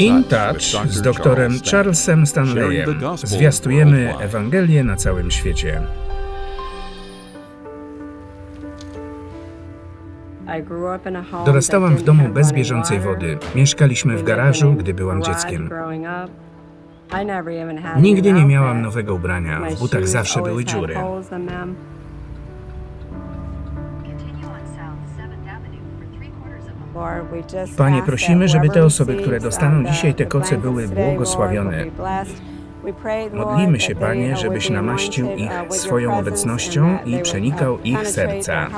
In Touch z doktorem Charlesem Stanleyem zwiastujemy Ewangelię na całym świecie. Dorastałam w domu bez bieżącej wody. Mieszkaliśmy w garażu, gdy byłam dzieckiem. Nigdy nie miałam nowego ubrania, w butach zawsze były dziury. Panie, prosimy, żeby te osoby, które dostaną dzisiaj te koce, były błogosławione. Modlimy się, Panie, żebyś namaścił ich swoją obecnością i przenikał ich serca.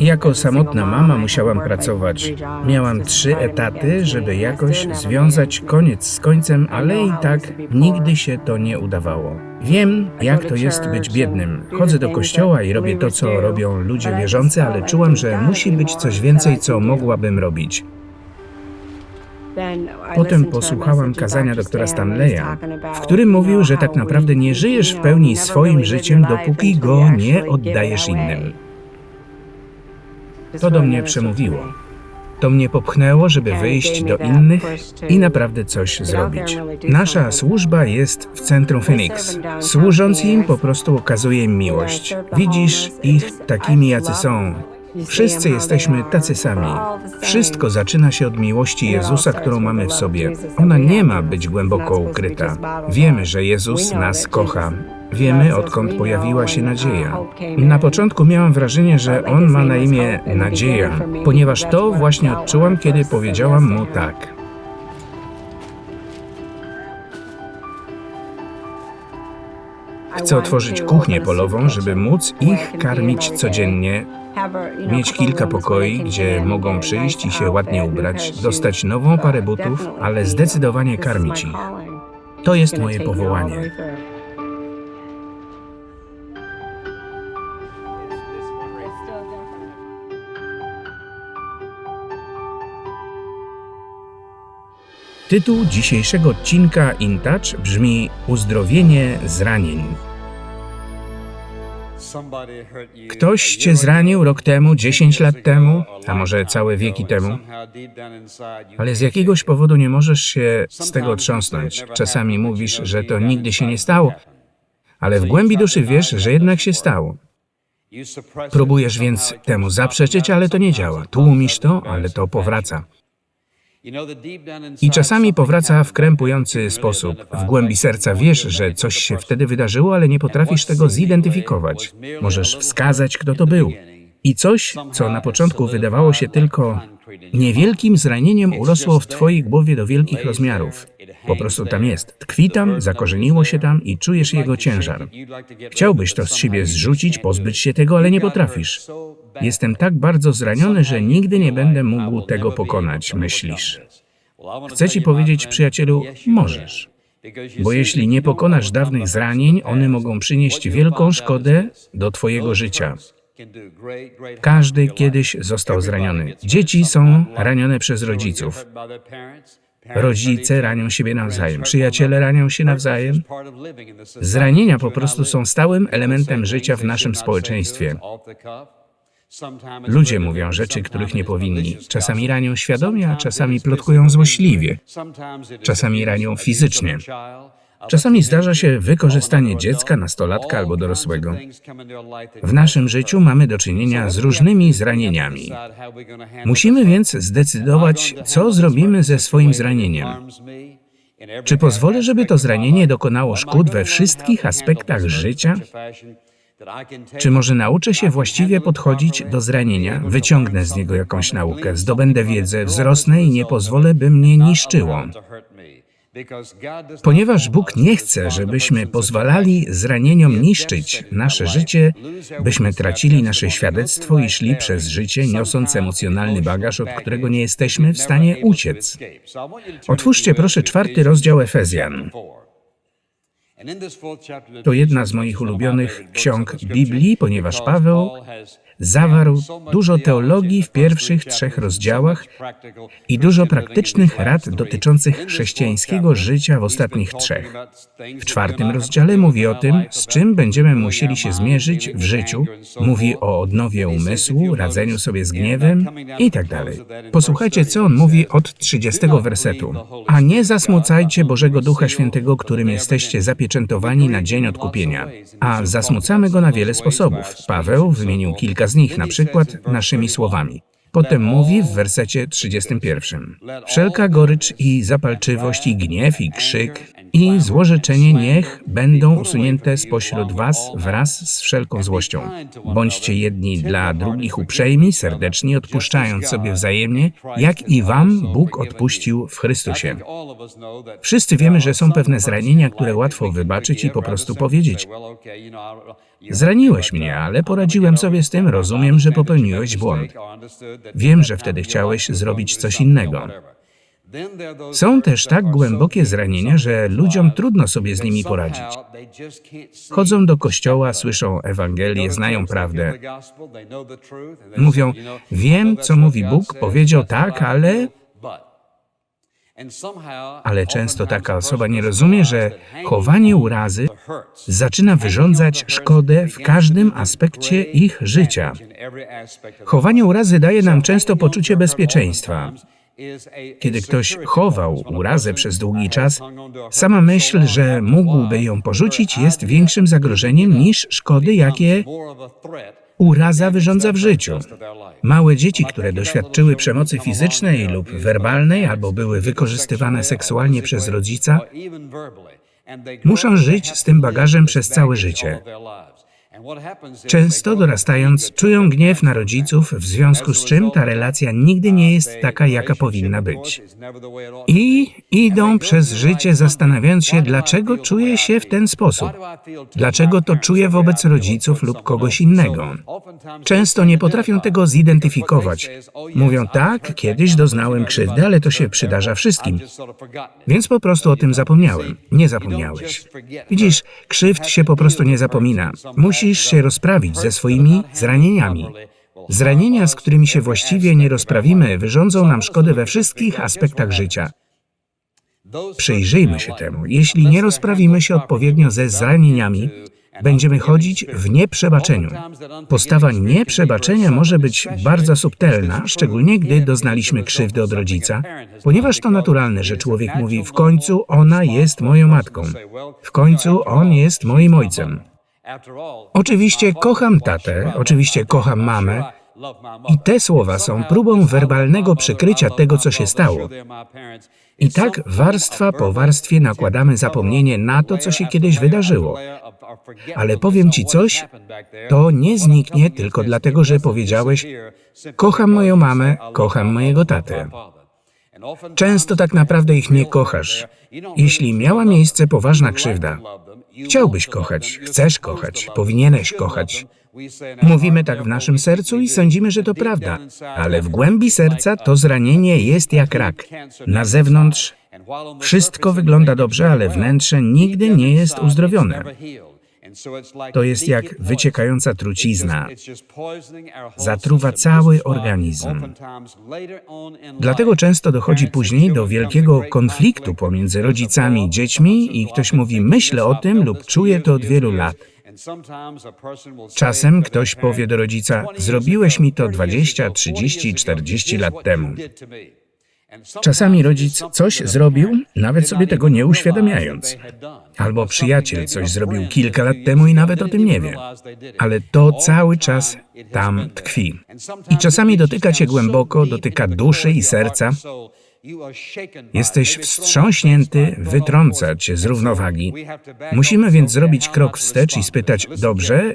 Jako samotna mama musiałam pracować. Miałam trzy etaty, żeby jakoś związać koniec z końcem, ale i tak nigdy się to nie udawało. Wiem, jak to jest być biednym. Chodzę do kościoła i robię to, co robią ludzie wierzący, ale czułam, że musi być coś więcej, co mogłabym robić. Potem posłuchałam kazania doktora Stanleya, w którym mówił, że tak naprawdę nie żyjesz w pełni swoim życiem, dopóki go nie oddajesz innym. To do mnie przemówiło. To mnie popchnęło, żeby wyjść do innych i naprawdę coś zrobić. Nasza służba jest w centrum Phoenix. Służąc im, po prostu okazuje im miłość. Widzisz ich takimi, jacy są. Wszyscy jesteśmy tacy sami. Wszystko zaczyna się od miłości Jezusa, którą mamy w sobie. Ona nie ma być głęboko ukryta. Wiemy, że Jezus nas kocha. Wiemy, odkąd pojawiła się nadzieja. Na początku miałam wrażenie, że On ma na imię Nadzieja, ponieważ to właśnie odczułam, kiedy powiedziałam Mu tak. Chcę otworzyć kuchnię polową, żeby móc ich karmić codziennie, mieć kilka pokoi, gdzie mogą przyjść i się ładnie ubrać, dostać nową parę butów, ale zdecydowanie karmić ich. To jest moje powołanie. Tytuł dzisiejszego odcinka In Touch brzmi Uzdrowienie zranień. Ktoś cię zranił rok temu, 10 lat temu, a może całe wieki temu, ale z jakiegoś powodu nie możesz się z tego otrząsnąć. Czasami mówisz, że to nigdy się nie stało, ale w głębi duszy wiesz, że jednak się stało. Próbujesz więc temu zaprzeczyć, ale to nie działa. Tłumisz to, ale to powraca. I czasami powraca w krępujący sposób. W głębi serca wiesz, że coś się wtedy wydarzyło, ale nie potrafisz tego zidentyfikować. Możesz wskazać, kto to był. I coś, co na początku wydawało się tylko niewielkim zranieniem, urosło w Twojej głowie do wielkich rozmiarów. Po prostu tam jest. Tkwi tam, zakorzeniło się tam i czujesz jego ciężar. Chciałbyś to z siebie zrzucić, pozbyć się tego, ale nie potrafisz. Jestem tak bardzo zraniony, że nigdy nie będę mógł tego pokonać, myślisz. Chcę ci powiedzieć, przyjacielu, możesz. Bo jeśli nie pokonasz dawnych zranień, one mogą przynieść wielką szkodę do Twojego życia. Każdy kiedyś został zraniony. Dzieci są ranione przez rodziców. Rodzice ranią siebie nawzajem, przyjaciele ranią się nawzajem. Zranienia po prostu są stałym elementem życia w naszym społeczeństwie. Ludzie mówią rzeczy, których nie powinni. Czasami ranią świadomie, a czasami plotkują złośliwie. Czasami ranią fizycznie. Czasami zdarza się wykorzystanie dziecka, nastolatka albo dorosłego. W naszym życiu mamy do czynienia z różnymi zranieniami. Musimy więc zdecydować, co zrobimy ze swoim zranieniem. Czy pozwolę, żeby to zranienie dokonało szkód we wszystkich aspektach życia? Czy może nauczę się właściwie podchodzić do zranienia, wyciągnę z niego jakąś naukę, zdobędę wiedzę, wzrosnę i nie pozwolę, by mnie niszczyło? Ponieważ Bóg nie chce, żebyśmy pozwalali zranieniom niszczyć nasze życie, byśmy tracili nasze świadectwo i szli przez życie, niosąc emocjonalny bagaż, od którego nie jesteśmy w stanie uciec. Otwórzcie proszę czwarty rozdział Efezjan. To jedna z moich ulubionych ksiąg Biblii, ponieważ Paweł zawarł dużo teologii w pierwszych trzech rozdziałach i dużo praktycznych rad dotyczących chrześcijańskiego życia w ostatnich trzech. W czwartym rozdziale mówi o tym, z czym będziemy musieli się zmierzyć w życiu. Mówi o odnowie umysłu, radzeniu sobie z gniewem i tak. Posłuchajcie, co on mówi od 30 wersetu. A nie zasmucajcie Bożego Ducha Świętego, którym jesteście zapieczętowani na dzień odkupienia. A zasmucamy go na wiele sposobów. Paweł wymienił kilka z nich, na przykład naszymi słowami. Potem mówi w wersecie 31. Wszelka gorycz i zapalczywość i gniew i krzyk i złorzeczenie niech będą usunięte spośród was wraz z wszelką złością. Bądźcie jedni dla drugich uprzejmi, serdeczni, odpuszczając sobie wzajemnie, jak i wam Bóg odpuścił w Chrystusie. Wszyscy wiemy, że są pewne zranienia, które łatwo wybaczyć i po prostu powiedzieć: Zraniłeś mnie, ale poradziłem sobie z tym, rozumiem, że popełniłeś błąd. Wiem, że wtedy chciałeś zrobić coś innego. Są też tak głębokie zranienia, że ludziom trudno sobie z nimi poradzić. Chodzą do kościoła, słyszą Ewangelię, znają prawdę. Mówią, wiem, co mówi Bóg, powiedział tak, ale. Ale często taka osoba nie rozumie, że chowanie urazy zaczyna wyrządzać szkodę w każdym aspekcie ich życia. Chowanie urazy daje nam często poczucie bezpieczeństwa. Kiedy ktoś chował urazę przez długi czas, sama myśl, że mógłby ją porzucić, jest większym zagrożeniem niż szkody, jakie uraza wyrządza w życiu. Małe dzieci, które doświadczyły przemocy fizycznej lub werbalnej albo były wykorzystywane seksualnie przez rodzica, muszą żyć z tym bagażem przez całe życie. Często dorastając, czują gniew na rodziców, w związku z czym ta relacja nigdy nie jest taka, jaka powinna być. I idą przez życie zastanawiając się, dlaczego czuję się w ten sposób. Dlaczego to czuję wobec rodziców lub kogoś innego. Często nie potrafią tego zidentyfikować. Mówią tak, kiedyś doznałem krzywdy, ale to się przydarza wszystkim. Więc po prostu o tym zapomniałem. Nie zapomniałeś. Widzisz, krzywd się po prostu nie zapomina. Musisz się rozprawić ze swoimi zranieniami. Zranienia, z którymi się właściwie nie rozprawimy, wyrządzą nam szkodę we wszystkich aspektach życia. Przyjrzyjmy się temu. Jeśli nie rozprawimy się odpowiednio ze zranieniami, będziemy chodzić w nieprzebaczeniu. Postawa nieprzebaczenia może być bardzo subtelna, szczególnie gdy doznaliśmy krzywdy od rodzica, ponieważ to naturalne, że człowiek mówi: W końcu ona jest moją matką, w końcu on jest moim ojcem. Oczywiście kocham tatę, oczywiście kocham mamę, i te słowa są próbą werbalnego przykrycia tego, co się stało. I tak warstwa po warstwie nakładamy zapomnienie na to, co się kiedyś wydarzyło. Ale powiem ci coś, to nie zniknie tylko dlatego, że powiedziałeś: Kocham moją mamę, kocham mojego tatę. Często tak naprawdę ich nie kochasz. Jeśli miała miejsce poważna krzywda, chciałbyś kochać, chcesz kochać, powinieneś kochać. Mówimy tak w naszym sercu i sądzimy, że to prawda, ale w głębi serca to zranienie jest jak rak. Na zewnątrz wszystko wygląda dobrze, ale wnętrze nigdy nie jest uzdrowione. To jest jak wyciekająca trucizna. Zatruwa cały organizm. Dlatego często dochodzi później do wielkiego konfliktu pomiędzy rodzicami i dziećmi i ktoś mówi, myślę o tym lub czuję to od wielu lat. Czasem ktoś powie do rodzica, zrobiłeś mi to 20, 30, 40 lat temu. Czasami rodzic coś zrobił, nawet sobie tego nie uświadamiając. Albo przyjaciel coś zrobił kilka lat temu i nawet o tym nie wie. Ale to cały czas tam tkwi. I czasami dotyka cię głęboko, dotyka duszy i serca. Jesteś wstrząśnięty, wytrąca cię z równowagi. Musimy więc zrobić krok wstecz i spytać, dobrze,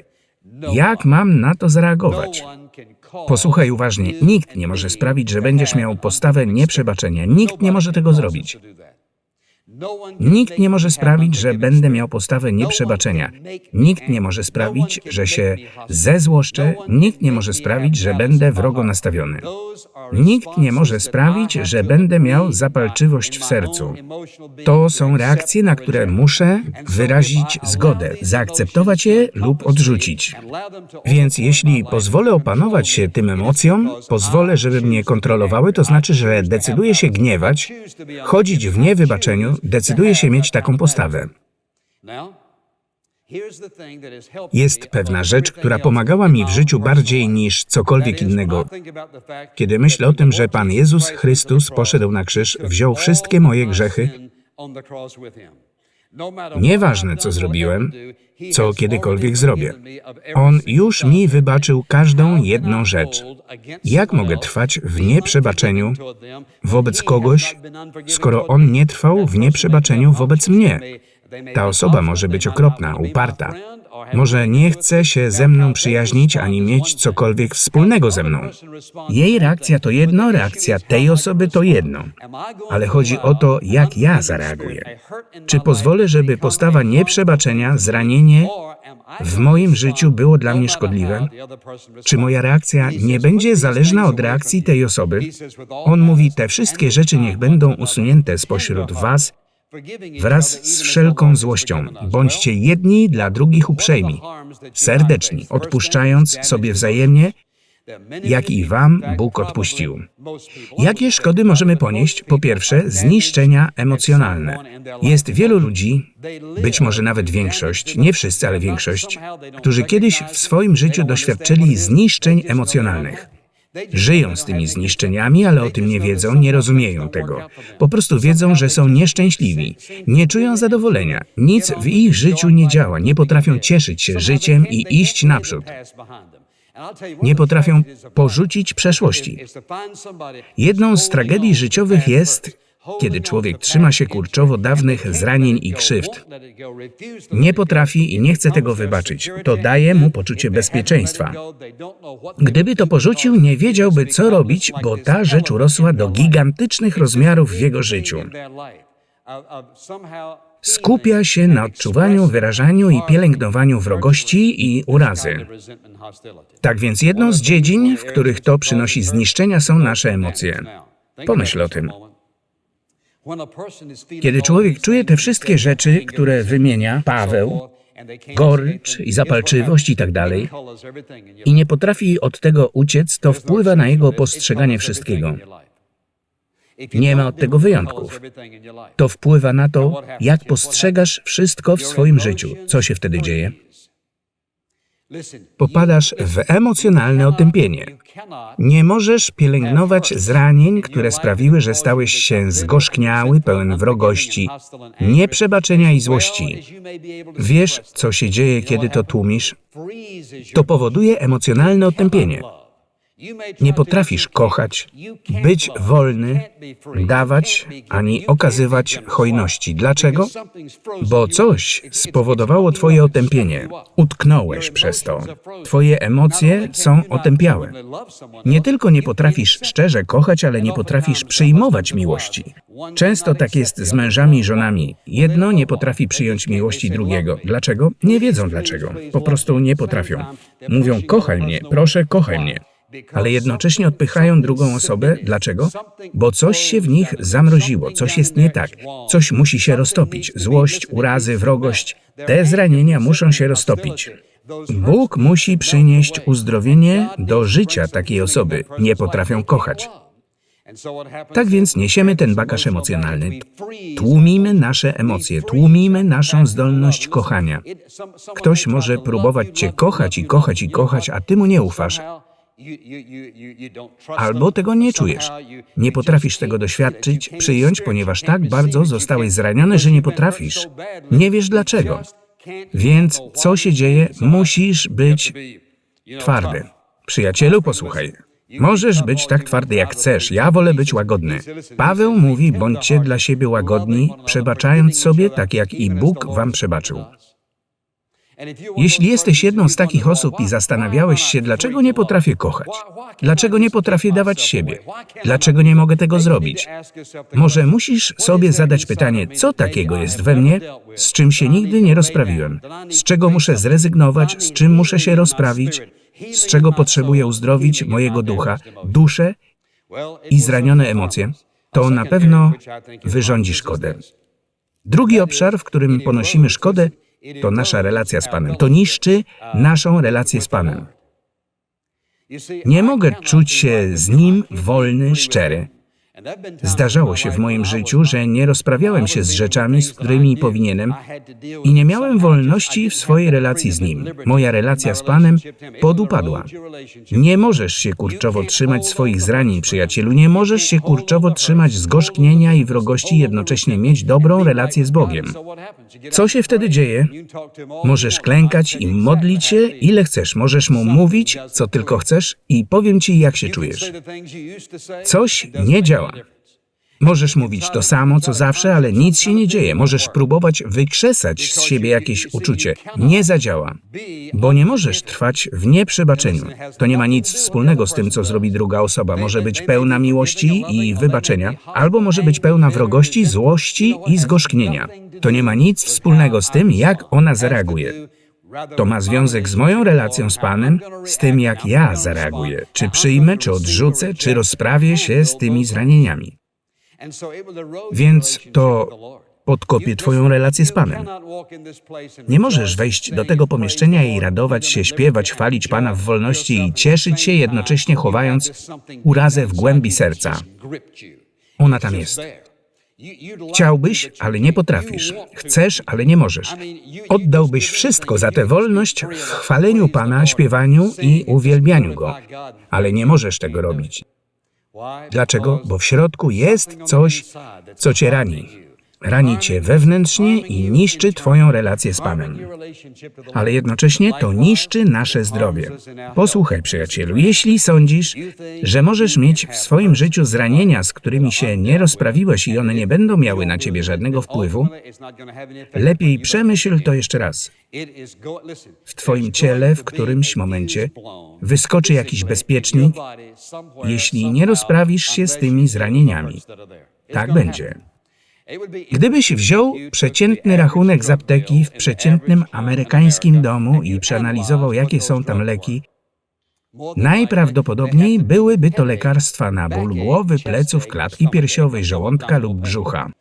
jak mam na to zareagować? Posłuchaj uważnie, nikt nie może sprawić, że będziesz miał postawę nieprzebaczenia. Nikt nie może tego zrobić. Nikt nie może sprawić, że będę miał postawę nieprzebaczenia. Nikt nie może sprawić, że się zezłoszczę. Nikt nie może sprawić, że będę wrogo nastawiony. Nikt nie może sprawić, że będę miał zapalczywość w sercu. To są reakcje, na które muszę wyrazić zgodę, zaakceptować je lub odrzucić. Więc jeśli pozwolę opanować się tym emocjom, pozwolę, żeby mnie kontrolowały, to znaczy, że decyduję się gniewać, chodzić w niewybaczeniu, decyduję się mieć taką postawę. Jest pewna rzecz, która pomagała mi w życiu bardziej niż cokolwiek innego. Kiedy myślę o tym, że Pan Jezus Chrystus poszedł na krzyż, wziął wszystkie moje grzechy, Nieważne, co zrobiłem, co kiedykolwiek zrobię. On już mi wybaczył każdą jedną rzecz. Jak mogę trwać w nieprzebaczeniu wobec kogoś, skoro On nie trwał w nieprzebaczeniu wobec mnie. Ta osoba może być okropna, uparta. Może nie chce się ze mną przyjaźnić ani mieć cokolwiek wspólnego ze mną. Jej reakcja to jedno, reakcja tej osoby to jedno. Ale chodzi o to, jak ja zareaguję. Czy pozwolę, żeby postawa nieprzebaczenia, zranienie w moim życiu było dla mnie szkodliwe? Czy moja reakcja nie będzie zależna od reakcji tej osoby? On mówi, te wszystkie rzeczy niech będą usunięte spośród was wraz z wszelką złością. Bądźcie jedni dla drugich uprzejmi, serdeczni, odpuszczając sobie wzajemnie, jak i wam Bóg odpuścił. Jakie szkody możemy ponieść? Po pierwsze, zniszczenia emocjonalne. Jest wielu ludzi, być może nawet większość, nie wszyscy, ale większość, którzy kiedyś w swoim życiu doświadczyli zniszczeń emocjonalnych. Żyją z tymi zniszczeniami, ale o tym nie wiedzą, nie rozumieją tego. Po prostu wiedzą, że są nieszczęśliwi, nie czują zadowolenia, nic w ich życiu nie działa, nie potrafią cieszyć się życiem i iść naprzód. Nie potrafią porzucić przeszłości. Jedną z tragedii życiowych jest, kiedy człowiek trzyma się kurczowo dawnych zranień i krzywd. Nie potrafi i nie chce tego wybaczyć. To daje mu poczucie bezpieczeństwa. Gdyby to porzucił, nie wiedziałby, co robić, bo ta rzecz urosła do gigantycznych rozmiarów w jego życiu. Skupia się na odczuwaniu, wyrażaniu i pielęgnowaniu wrogości i urazy. Tak więc jedną z dziedzin, w których to przynosi zniszczenia, są nasze emocje. Pomyśl o tym. Kiedy człowiek czuje te wszystkie rzeczy, które wymienia Paweł, gorycz i zapalczywość i tak dalej, i nie potrafi od tego uciec, to wpływa na jego postrzeganie wszystkiego. Nie ma od tego wyjątków. To wpływa na to, jak postrzegasz wszystko w swoim życiu. Co się wtedy dzieje? Popadasz w emocjonalne otępienie. Nie możesz pielęgnować zranień, które sprawiły, że stałeś się zgorzkniały, pełen wrogości, nieprzebaczenia i złości. Wiesz, co się dzieje, kiedy to tłumisz? To powoduje emocjonalne otępienie. Nie potrafisz kochać, być wolny, dawać ani okazywać hojności. Dlaczego? Bo coś spowodowało Twoje otępienie. Utknąłeś przez to. Twoje emocje są otępiałe. Nie tylko nie potrafisz szczerze kochać, ale nie potrafisz przyjmować miłości. Często tak jest z mężami i żonami. Jedno nie potrafi przyjąć miłości drugiego. Dlaczego? Nie wiedzą dlaczego. Po prostu nie potrafią. Mówią: Kochaj mnie, proszę, kochaj mnie ale jednocześnie odpychają drugą osobę. Dlaczego? Bo coś się w nich zamroziło, coś jest nie tak, coś musi się roztopić. Złość, urazy, wrogość, te zranienia muszą się roztopić. Bóg musi przynieść uzdrowienie do życia takiej osoby. Nie potrafią kochać. Tak więc niesiemy ten bagaż emocjonalny. Tłumimy nasze emocje, tłumimy naszą zdolność kochania. Ktoś może próbować Cię kochać i kochać i kochać, a Ty mu nie ufasz. Albo tego nie czujesz. Nie potrafisz tego doświadczyć, przyjąć, ponieważ tak bardzo zostałeś zraniony, że nie potrafisz. Nie wiesz dlaczego. Więc co się dzieje? Musisz być twardy. Przyjacielu, posłuchaj. Możesz być tak twardy jak chcesz, ja wolę być łagodny. Paweł mówi, bądźcie dla siebie łagodni, przebaczając sobie tak jak i Bóg wam przebaczył. Jeśli jesteś jedną z takich osób i zastanawiałeś się, dlaczego nie potrafię kochać, dlaczego nie potrafię dawać siebie, dlaczego nie mogę tego zrobić, może musisz sobie zadać pytanie, co takiego jest we mnie, z czym się nigdy nie rozprawiłem, z czego muszę zrezygnować, z czym muszę się rozprawić, z czego potrzebuję uzdrowić mojego ducha, duszę i zranione emocje, to na pewno wyrządzi szkodę. Drugi obszar, w którym ponosimy szkodę, to nasza relacja z Panem. To niszczy naszą relację z Panem. Nie mogę czuć się z Nim wolny, szczery. Zdarzało się w moim życiu, że nie rozprawiałem się z rzeczami, z którymi powinienem i nie miałem wolności w swojej relacji z Nim. Moja relacja z Panem podupadła. Nie możesz się kurczowo trzymać swoich zranień, przyjacielu. Nie możesz się kurczowo trzymać zgorzknienia i wrogości, jednocześnie mieć dobrą relację z Bogiem. Co się wtedy dzieje? Możesz klękać i modlić się ile chcesz. Możesz mu mówić, co tylko chcesz i powiem ci, jak się czujesz. Coś nie działa. Możesz mówić to samo, co zawsze, ale nic się nie dzieje. Możesz próbować wykrzesać z siebie jakieś uczucie. Nie zadziała. Bo nie możesz trwać w nieprzebaczeniu. To nie ma nic wspólnego z tym, co zrobi druga osoba. Może być pełna miłości i wybaczenia, albo może być pełna wrogości, złości i zgorzknienia. To nie ma nic wspólnego z tym, jak ona zareaguje. To ma związek z moją relacją z Panem, z tym, jak ja zareaguję. Czy przyjmę, czy odrzucę, czy rozprawię się z tymi zranieniami. Więc to Podkopię Twoją relację z Panem. Nie możesz wejść do tego pomieszczenia i radować się, śpiewać, chwalić Pana w wolności i cieszyć się, jednocześnie chowając urazę w głębi serca. Ona tam jest. Chciałbyś, ale nie potrafisz. Chcesz, ale nie możesz. Oddałbyś wszystko za tę wolność w chwaleniu Pana, śpiewaniu i uwielbianiu Go. Ale nie możesz tego robić. Dlaczego? Bo w środku jest coś, co cię rani. Rani cię wewnętrznie i niszczy Twoją relację z Panem. Ale jednocześnie to niszczy nasze zdrowie. Posłuchaj, przyjacielu, jeśli sądzisz, że możesz mieć w swoim życiu zranienia, z którymi się nie rozprawiłeś i one nie będą miały na ciebie żadnego wpływu, lepiej przemyśl to jeszcze raz. W Twoim ciele w którymś momencie wyskoczy jakiś bezpiecznik, jeśli nie rozprawisz się z tymi zranieniami. Tak będzie. Gdybyś wziął przeciętny rachunek z apteki w przeciętnym amerykańskim domu i przeanalizował, jakie są tam leki, najprawdopodobniej byłyby to lekarstwa na ból głowy, pleców, klatki piersiowej, żołądka lub brzucha.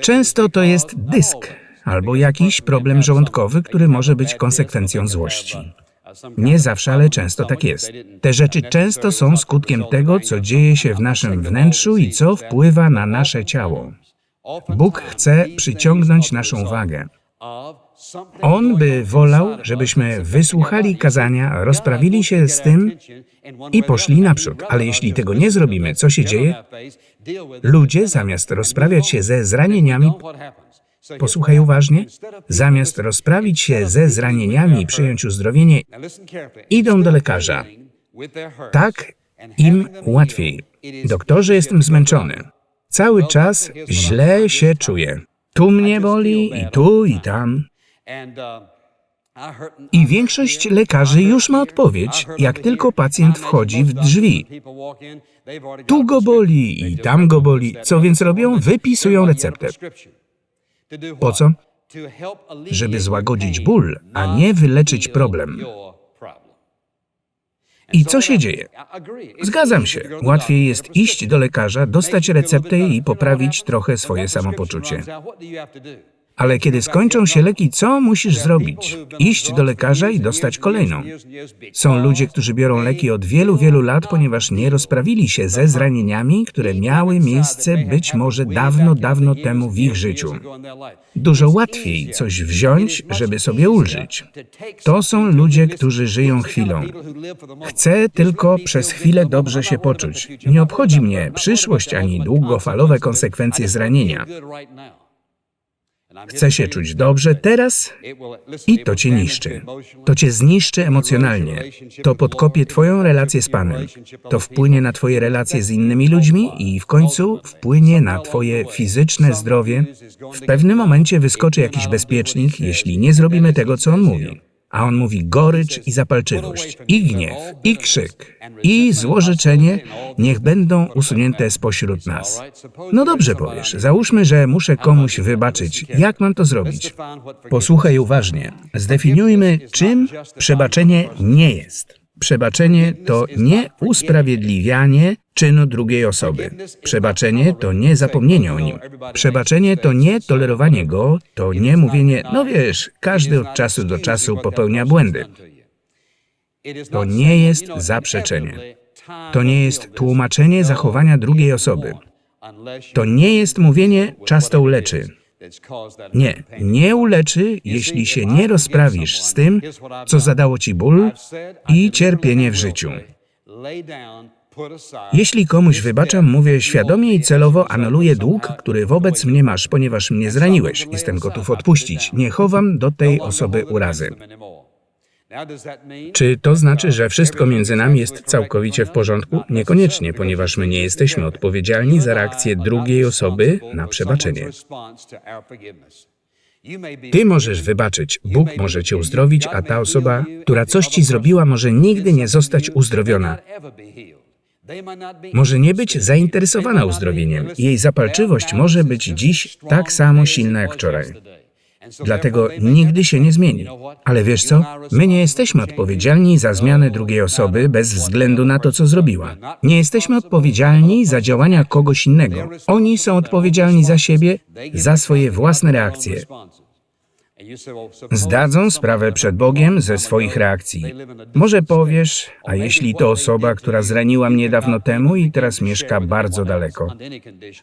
Często to jest dysk albo jakiś problem żołądkowy, który może być konsekwencją złości. Nie zawsze, ale często tak jest. Te rzeczy często są skutkiem tego, co dzieje się w naszym wnętrzu i co wpływa na nasze ciało. Bóg chce przyciągnąć naszą uwagę. On by wolał, żebyśmy wysłuchali kazania, rozprawili się z tym i poszli naprzód. Ale jeśli tego nie zrobimy, co się dzieje? Ludzie zamiast rozprawiać się ze zranieniami, posłuchaj uważnie, zamiast rozprawić się ze zranieniami i przyjąć uzdrowienie, idą do lekarza. Tak im łatwiej. Doktorze, jestem zmęczony. Cały czas źle się czuję. Tu mnie boli i tu i tam. I większość lekarzy już ma odpowiedź, jak tylko pacjent wchodzi w drzwi. Tu go boli i tam go boli. Co więc robią? Wypisują receptę. Po co? Żeby złagodzić ból, a nie wyleczyć problem. I co się dzieje? Zgadzam się. Łatwiej jest iść do lekarza, dostać receptę i poprawić trochę swoje samopoczucie. Ale kiedy skończą się leki, co musisz zrobić? Iść do lekarza i dostać kolejną. Są ludzie, którzy biorą leki od wielu, wielu lat, ponieważ nie rozprawili się ze zranieniami, które miały miejsce być może dawno, dawno temu w ich życiu. Dużo łatwiej coś wziąć, żeby sobie ulżyć. To są ludzie, którzy żyją chwilą. Chcę tylko przez chwilę dobrze się poczuć. Nie obchodzi mnie przyszłość ani długofalowe konsekwencje zranienia. Chcę się czuć dobrze teraz i to cię niszczy. To cię zniszczy emocjonalnie. To podkopie twoją relację z Panem. To wpłynie na twoje relacje z innymi ludźmi i w końcu wpłynie na twoje fizyczne zdrowie. W pewnym momencie wyskoczy jakiś bezpiecznik, jeśli nie zrobimy tego, co on mówi. A on mówi gorycz i zapalczywość, i gniew, i krzyk, i złożyczenie niech będą usunięte spośród nas. No dobrze powiesz, załóżmy, że muszę komuś wybaczyć. Jak mam to zrobić? Posłuchaj uważnie. Zdefiniujmy, czym przebaczenie nie jest. Przebaczenie to nie usprawiedliwianie czynu drugiej osoby. Przebaczenie to nie zapomnienie o nim. Przebaczenie to nie tolerowanie go, to nie mówienie, no wiesz, każdy od czasu do czasu popełnia błędy. To nie jest zaprzeczenie. To nie jest tłumaczenie zachowania drugiej osoby. To nie jest mówienie, czas to uleczy. Nie, nie uleczy, jeśli się nie rozprawisz z tym, co zadało ci ból i cierpienie w życiu. Jeśli komuś wybaczam, mówię świadomie i celowo anuluję dług, który wobec mnie masz, ponieważ mnie zraniłeś. Jestem gotów odpuścić. Nie chowam do tej osoby urazy. Czy to znaczy, że wszystko między nami jest całkowicie w porządku? Niekoniecznie, ponieważ my nie jesteśmy odpowiedzialni za reakcję drugiej osoby na przebaczenie. Ty możesz wybaczyć, Bóg może cię uzdrowić, a ta osoba, która coś ci zrobiła, może nigdy nie zostać uzdrowiona. Może nie być zainteresowana uzdrowieniem. Jej zapalczywość może być dziś tak samo silna jak wczoraj. Dlatego nigdy się nie zmieni. Ale wiesz co? My nie jesteśmy odpowiedzialni za zmianę drugiej osoby bez względu na to, co zrobiła. Nie jesteśmy odpowiedzialni za działania kogoś innego. Oni są odpowiedzialni za siebie, za swoje własne reakcje. Zdadzą sprawę przed Bogiem ze swoich reakcji. Może powiesz, a jeśli to osoba, która zraniła mnie dawno temu i teraz mieszka bardzo daleko?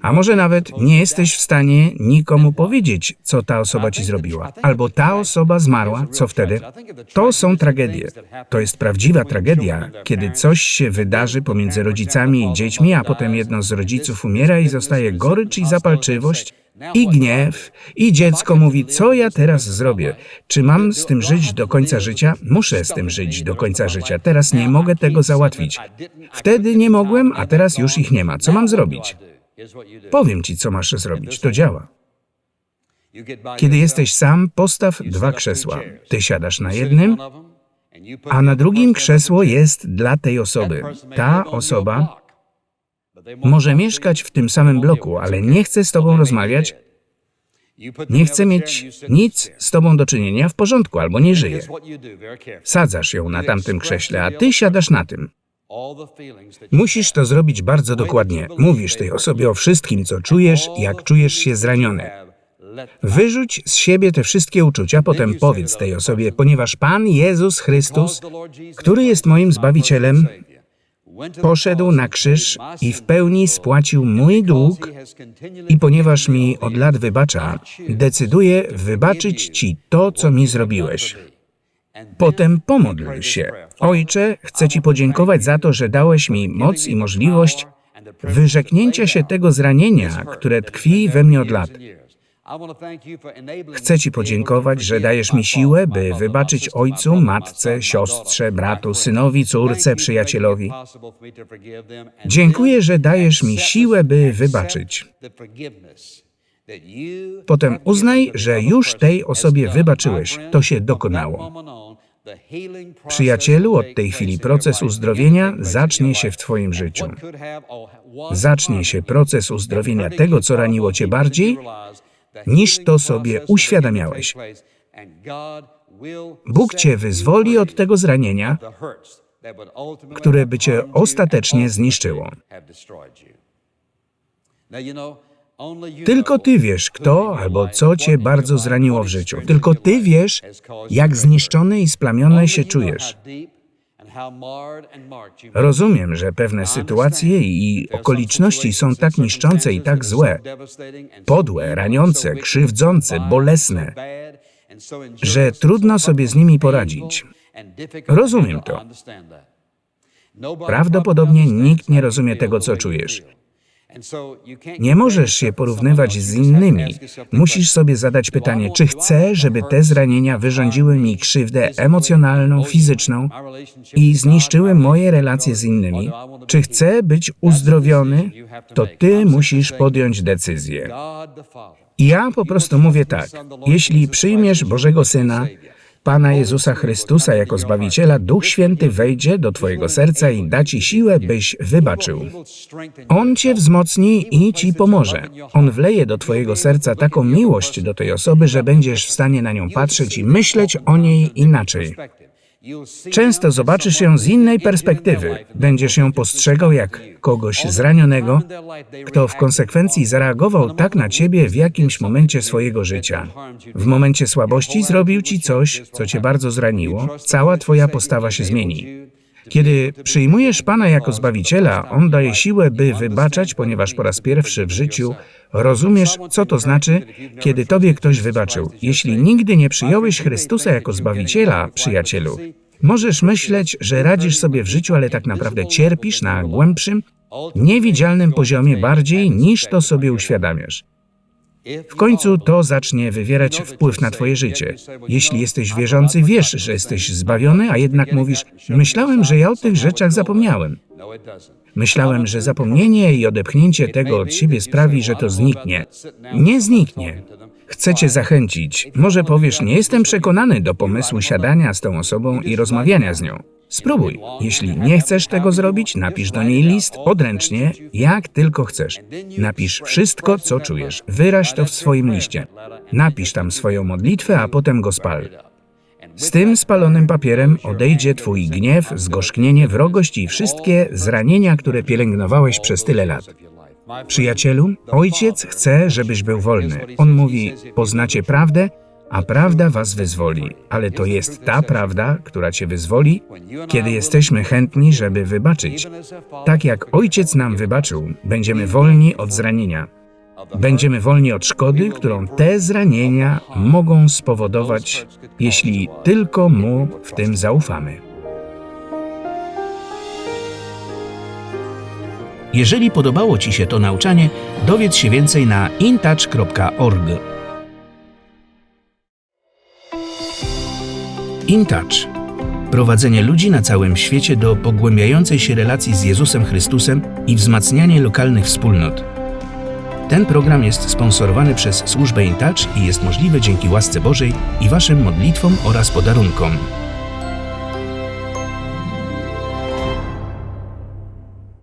A może nawet nie jesteś w stanie nikomu powiedzieć, co ta osoba ci zrobiła, albo ta osoba zmarła, co wtedy? To są tragedie. To jest prawdziwa tragedia, kiedy coś się wydarzy pomiędzy rodzicami i dziećmi, a potem jedno z rodziców umiera i zostaje gorycz i zapalczywość i gniew, i dziecko mówi, co ja teraz zrobię? Czy mam z tym żyć do końca życia? Muszę z tym żyć do końca życia. Teraz nie mogę tego załatwić. Wtedy nie mogłem, a teraz już ich nie ma. Co mam zrobić? Powiem ci, co masz zrobić. To działa. Kiedy jesteś sam, postaw dwa krzesła. Ty siadasz na jednym, a na drugim krzesło jest dla tej osoby. Ta osoba może mieszkać w tym samym bloku, ale nie chce z tobą rozmawiać, nie chce mieć nic z tobą do czynienia w porządku albo nie żyje. Sadzasz ją na tamtym krześle, a ty siadasz na tym. Musisz to zrobić bardzo dokładnie. Mówisz tej osobie o wszystkim, co czujesz, jak czujesz się zraniony. Wyrzuć z siebie te wszystkie uczucia, potem powiedz tej osobie, ponieważ Pan Jezus Chrystus, który jest moim Zbawicielem, poszedł na krzyż i w pełni spłacił mój dług i ponieważ mi od lat wybacza, decyduję wybaczyć Ci to, co mi zrobiłeś. Potem pomodl się. Ojcze, chcę Ci podziękować za to, że dałeś mi moc i możliwość wyrzeknięcia się tego zranienia, które tkwi we mnie od lat. Chcę Ci podziękować, że dajesz mi siłę, by wybaczyć ojcu, matce, siostrze, bratu, synowi, córce, przyjacielowi. Dziękuję, że dajesz mi siłę, by wybaczyć. Potem uznaj, że już tej osobie wybaczyłeś. To się dokonało. Przyjacielu, od tej chwili proces uzdrowienia zacznie się w Twoim życiu. Zacznie się proces uzdrowienia tego, co raniło Cię bardziej, niż to sobie uświadamiałeś. Bóg Cię wyzwoli od tego zranienia, które by Cię ostatecznie zniszczyło. Tylko Ty wiesz, kto albo co Cię bardzo zraniło w życiu. Tylko Ty wiesz, jak zniszczony i splamiony się czujesz. Rozumiem, że pewne sytuacje i okoliczności są tak niszczące i tak złe, podłe, raniące, krzywdzące, bolesne, że trudno sobie z nimi poradzić. Rozumiem to. Prawdopodobnie nikt nie rozumie tego, co czujesz. Nie możesz się porównywać z innymi. Musisz sobie zadać pytanie, czy chcę, żeby te zranienia wyrządziły mi krzywdę emocjonalną, fizyczną i zniszczyły moje relacje z innymi. Czy chcę być uzdrowiony, to ty musisz podjąć decyzję. Ja po prostu mówię tak: jeśli przyjmiesz Bożego Syna, Pana Jezusa Chrystusa jako Zbawiciela, Duch Święty wejdzie do Twojego serca i da Ci siłę, byś wybaczył. On Cię wzmocni i Ci pomoże. On wleje do Twojego serca taką miłość do tej osoby, że będziesz w stanie na nią patrzeć i myśleć o niej inaczej. Często zobaczysz ją z innej perspektywy. Będziesz ją postrzegał jak kogoś zranionego, kto w konsekwencji zareagował tak na ciebie w jakimś momencie swojego życia. W momencie słabości zrobił ci coś, co cię bardzo zraniło, cała twoja postawa się zmieni. Kiedy przyjmujesz Pana jako Zbawiciela, On daje siłę, by wybaczać, ponieważ po raz pierwszy w życiu rozumiesz, co to znaczy, kiedy Tobie ktoś wybaczył. Jeśli nigdy nie przyjąłeś Chrystusa jako Zbawiciela, przyjacielu, możesz myśleć, że radzisz sobie w życiu, ale tak naprawdę cierpisz na głębszym, niewidzialnym poziomie bardziej niż to sobie uświadamiasz. W końcu to zacznie wywierać wpływ na Twoje życie. Jeśli jesteś wierzący, wiesz, że jesteś zbawiony, a jednak mówisz: Myślałem, że ja o tych rzeczach zapomniałem. Myślałem, że zapomnienie i odepchnięcie tego od siebie sprawi, że to zniknie. Nie zniknie. Chcę Cię zachęcić. Może powiesz: Nie jestem przekonany do pomysłu siadania z tą osobą i rozmawiania z nią. Spróbuj. Jeśli nie chcesz tego zrobić, napisz do niej list odręcznie, jak tylko chcesz. Napisz wszystko, co czujesz. Wyraź to w swoim liście. Napisz tam swoją modlitwę, a potem go spal. Z tym spalonym papierem odejdzie Twój gniew, zgorzknienie, wrogość i wszystkie zranienia, które pielęgnowałeś przez tyle lat. Przyjacielu, ojciec chce, żebyś był wolny. On mówi: Poznacie prawdę, a prawda was wyzwoli. Ale to jest ta prawda, która cię wyzwoli, kiedy jesteśmy chętni, żeby wybaczyć. Tak jak ojciec nam wybaczył, będziemy wolni od zranienia. Będziemy wolni od szkody, którą te zranienia mogą spowodować, jeśli tylko mu w tym zaufamy. Jeżeli podobało Ci się to nauczanie, dowiedz się więcej na intouch.org. InTouch. Prowadzenie ludzi na całym świecie do pogłębiającej się relacji z Jezusem Chrystusem i wzmacnianie lokalnych wspólnot. Ten program jest sponsorowany przez służbę InTouch i jest możliwy dzięki łasce Bożej i Waszym modlitwom oraz podarunkom.